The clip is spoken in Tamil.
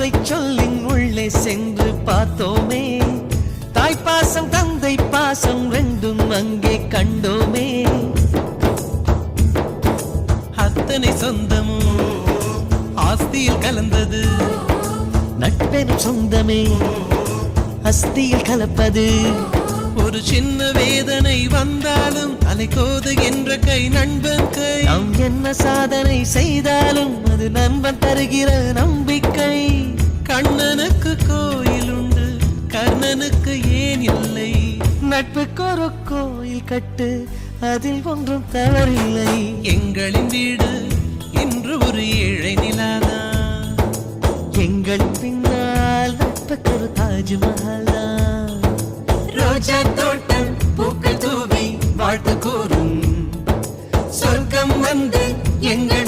ஒற்றை சொல்லின் உள்ளே சென்று பார்த்தோமே. தாய்ப்பாசம் தந்தை பாசம் ரெண்டும் அங்கே கண்டோமே. அத்தனை சொந்தமும் ஆஸ்தியில் கலந்தது. நட்பெனும் சொந்தமே அஸ்தியில் கலப்பது. ஒரு சின்ன வேதனை வந்தாலும் அலைக்கோது என்ற கை நண்பன் கை. நாம் என்ன சாதனை செய்தாலும் அது நண்பன் தருகிற நம்பிக்கை. கர்ணனுக்கு ஏன் இல்லை? நட்புக்கு ஒரு கோயில் கட்டு அதில் ஒன்றும் தவறில்லை. எங்களின் வீடு இன்று ஒரு ஏழை நிலாதான். எங்கள் பின்னால் நட்புக்கு ஒரு தாஜ்மஹால் ரோஜா தோட்டம் பூக்கள் தூவி வாழ்த்து கூறும். சொர்க்கம் வந்து எங்கள்